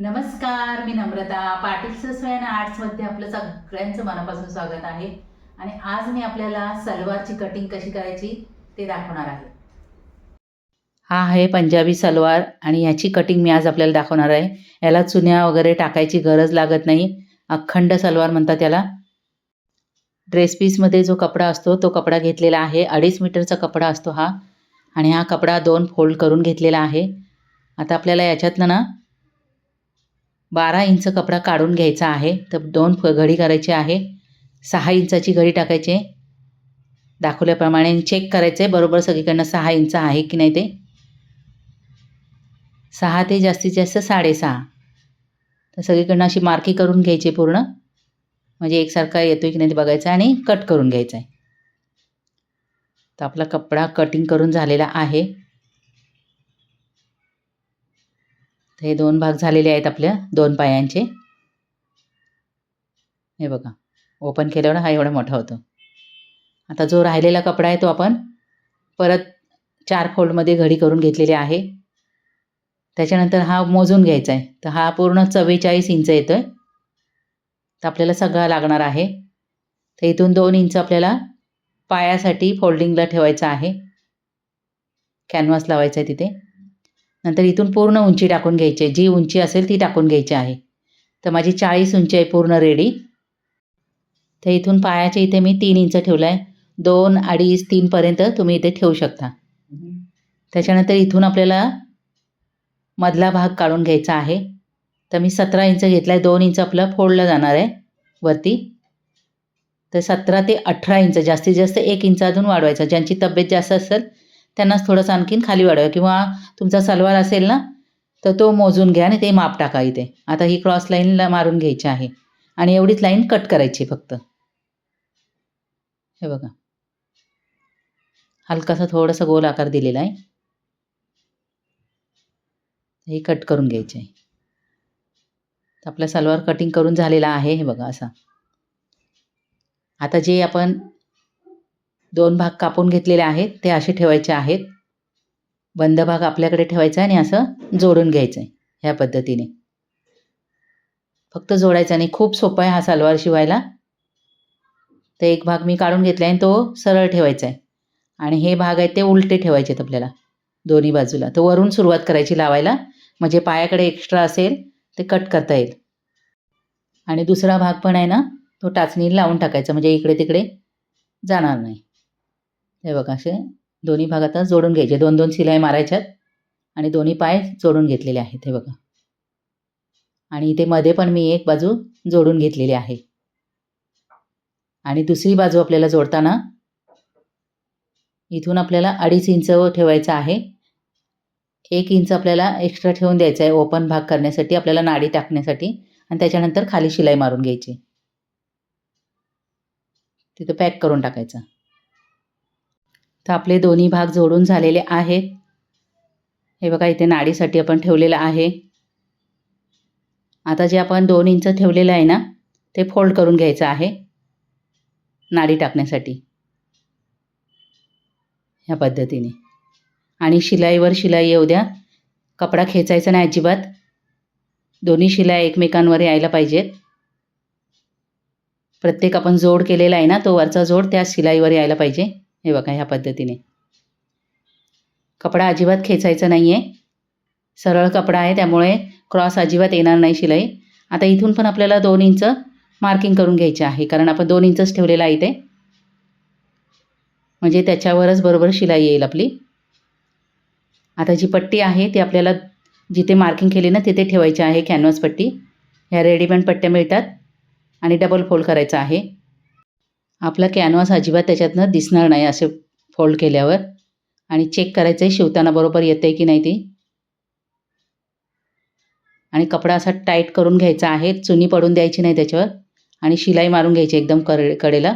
नमस्कार मी नम्रता. पाटील सस्वयन आर्ट्समध्ये आपलं सगळ्यांचं मनापासून स्वागत आहे. आणि आज मी आपल्याला सलवारची कटिंग कशी करायची ते दाखवणार आहे. हा आहे पंजाबी सलवार आणि याची कटिंग मी आज आपल्याला दाखवणार आहे. याला चुन्या वगैरे टाकायची गरज लागत नाही. अखंड सलवार म्हणतात त्याला ड्रेस पीसमध्ये जो कपडा असतो तो कपडा घेतलेला आहे. अडीच मीटरचा कपडा असतो हा. आणि हा कपडा दोन फोल्ड करून घेतलेला आहे. आता आपल्याला याच्यातनं ना बारा इंच कपडा काढून घ्यायचा आहे. तर दोन घडी करायची आहे. सहा इंचाची घडी टाकायची. आहे. दाखवल्याप्रमाणे चेक करायचं. आहे बरोबर सगळीकडनं सहा इंच आहे की नाही ते? सहा ते जास्तीत जास्त साडेसहा. तर सगळीकडनं अशी मार्की करून घ्यायची पूर्ण. म्हणजे एकसारखा येतो की नाही ते बघायचं आणि कट करून घ्यायचा आहे तर आपला कपडा कटिंग करून झालेला आहे. तर हे दोन भाग झालेले आहेत आपल्या दोन पायांचे. हे बघा ओपन केल्यावर हा एवढा मोठा होतो. आता जो राहिलेला कपडा आहे तो आपण परत चार फोल्डमध्ये घडी करून घेतलेली आहे. त्याच्यानंतर हा मोजून घ्यायचा आहे. तर हा पूर्ण चव्वेचाळीस इंच येतो आहे तर आपल्याला सगळा लागणार आहे. तर इथून दोन इंच आपल्याला पायासाठी फोल्डिंगला ठेवायचा आहे. कॅनव्हास लावायचा आहे तिथे. नंतर इथून पूर्ण उंची टाकून घ्यायची आहे. जी उंची असेल ती टाकून घ्यायची आहे. तर माझी चाळीस उंची आहे पूर्ण रेडी. तर इथून पायाच्या इथे मी तीन इंच ठेवलं आहे दोन अडीच तीनपर्यंत तुम्ही इथे ठेवू शकता. त्याच्यानंतर इथून आपल्याला मधला भाग काढून घ्यायचा आहे. तर मी सतरा इंच घेतला आहे दोन इंच आपलं फोडलं जाणार आहे वरती. तर सतरा ते अठरा इंच जास्तीत जास्त एक इंच अजून वाढवायचा. ज्यांची तब्येत जास्त असेल त्यांनाच थोडंसं आणखीन खाली वाढवा. किंवा तुमचा सलवार असेल ना तर तो मोजून घ्या आणि ते माप टाका इथे. आता ही क्रॉस लाईनला मारून घ्यायची आहे. आणि एवढीच लाईन कट करायची फक्त. हे बघा. हलकासा थोडासा गोल आकार दिलेला आहे. हे कट करून घ्यायचे आहे. आपला सलवार कटिंग करून झालेला आहे हे बघा असा. आता जे आपण दोन भाग कापून घेतलेले आहेत ते असे ठेवायचे आहेत. बंद भाग आपल्याकडे ठेवायचा आहे आणि असं जोडून घ्यायचं आहे ह्या पद्धतीने. फक्त जोडायचा नाही खूप सोपा आहे हा सलवार शिवायला. तर एक भाग मी काढून घेतला आहे आणि तो सरळ ठेवायचा आहे आणि हे भाग आहेत ते उलटे ठेवायचे आहेत आपल्याला दोन्ही बाजूला. तर वरून सुरुवात करायची लावायला म्हणजे पायाकडे एक्स्ट्रा असेल ते कट करता येईल. आणि दुसरा भाग पण आहे ना तो टाचणी लावून टाकायचा म्हणजे इकडे तिकडे जाणार नाही. हे बघा असे दोन्ही भाग आता जोडून घ्यायचे. दोन दोन शिलाई मारायच्यात आणि दोन्ही पाय जोडून घेतलेले आहेत हे बघा. आणि इथे मध्ये पण मी एक बाजू जोडून घेतलेली आहे. आणि दुसरी बाजू आपल्याला जोडताना इथून आपल्याला अडीच इंच ठेवायचं आहे. एक इंच आपल्याला एक्स्ट्रा ठेवून द्यायचं आहे ओपन भाग करण्यासाठी आपल्याला नाडी टाकण्यासाठी. आणि त्याच्यानंतर खाली शिलाई मारून घ्यायची. तिथं पॅक करून टाकायचं. तर आपले दोन्ही भाग जोडून झालेले आहेत. हे बघा इथे नाडीसाठी आपण ठेवलेलं आहे. आता जे आपण दोन इंच ठेवलेलं आहे ना ते फोल्ड करून घ्यायचं आहे. नाडी टाकण्यासाठी. ह्या पद्धतीने. आणि शिलाईवर शिलाई येऊ द्या. कपडा खेचायचा नाही अजिबात. दोन्ही शिलाई एकमेकांवर यायला पाहिजेत. प्रत्येक आपण जोड केलेला आहे ना तो वरचा जोड त्या शिलाईवर यायला पाहिजे. हे बघा ह्या पद्धतीने. कपडा अजिबात खेचायचा नाही आहे सरळ कपडा आहे त्यामुळे क्रॉस अजिबात येणार नाही शिलाई. आता इथून पण आपल्याला दोन इंच मार्किंग करून घ्यायचे आहे कारण आपण दोन इंचच ठेवलेलं आहे ते म्हणजे त्याच्यावरच बरोबर शिलाई येईल आपली. आता जी पट्टी आहे ती आपल्याला जिथे मार्किंग केली ना तिथे ठेवायची आहे कॅनव्हास पट्टी. ह्या रेडीमेड पट्ट्या मिळतात आणि डबल फोल्ड करायचं आहे. आपला कॅनव्हास अजिबात त्याच्यातनं दिसणार नाही असे फोल्ड केल्यावर. आणि चेक करायचं आहे शिवताना बरोबर येतं आहे की नाही ती. आणि कपडा असा टाईट करून घ्यायचा आहे चुनी पडून द्यायची नाही त्याच्यावर. आणि शिलाई मारून घ्यायची एकदम कडे कडेला.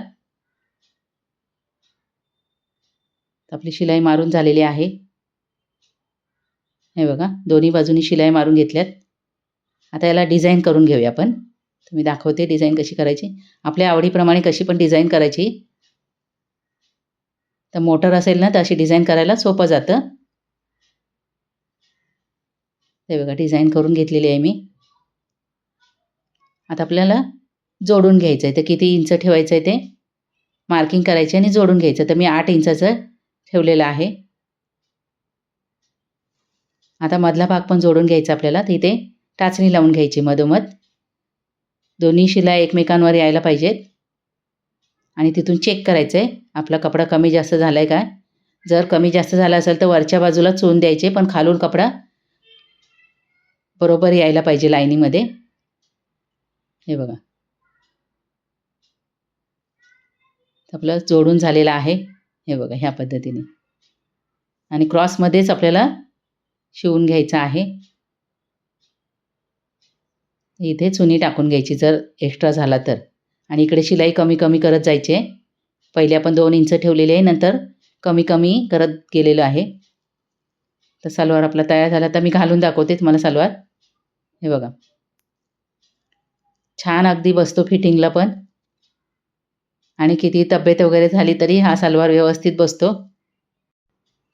आपली शिलाई मारून झालेली आहे. हे बघा दोन्ही बाजूनी शिलाई मारून घेतल्यात. आता याला डिझाईन करून घेऊया आपण. तर मी दाखवते डिझाईन कशी करायची. आपल्या आवडीप्रमाणे कशी पण डिझाईन करायची. तर मोटर असेल ना तर अशी डिझाईन करायला सोपं जातं. ते बघा डिझाईन करून घेतलेली आहे मी. आता आपल्याला जोडून घ्यायचं आहे तर किती इंच ठेवायचं आहे ते? मार्किंग करायचे आणि जोडून घ्यायचं. तर मी आठ इंचाचं ठेवलेलं आहे. आता मधला भाग पण जोडून घ्यायचा आपल्याला. तिथे टाचणी लावून घ्यायची मधोमध. दोन्ही शिलाई एकमेकांवर यायला पाहिजेत. आणि तिथून चेक करायचं आहे आपला कपडा कमी जास्त झाला आहे का? जर कमी जास्त झाला असेल तर वरच्या बाजूला चोन द्यायचे पण खालून कपडा बरोबर यायला पाहिजे लाईनीमध्ये. हे बघा. आपलं जोडून झालेलं आहे. हे बघा ह्या पद्धतीने. आणि क्रॉसमध्येच आपल्याला शिवून घ्यायचं आहे. इथे चुनी टाकून घ्यायची जर एक्स्ट्रा झाला तर. आणि इकडे शिलाई कमी कमी करत जायची. आहे पहिले आपण दोन इंच ठेवलेले आहे नंतर कमी कमी करत गेलेलं आहे. तर सलवार आपला तयार झाला. तर मी घालून दाखवते तुम्हाला सलवार. हे बघा. छान अगदी बसतो फिटिंगला पण. आणि किती तब्येत वगैरे झाली तरी हा सलवार व्यवस्थित बसतो.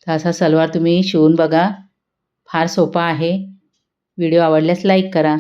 तर असा सलवार तुम्ही शिवून बघा. फार सोपा आहे. व्हिडिओ आवडल्यास लाईक करा.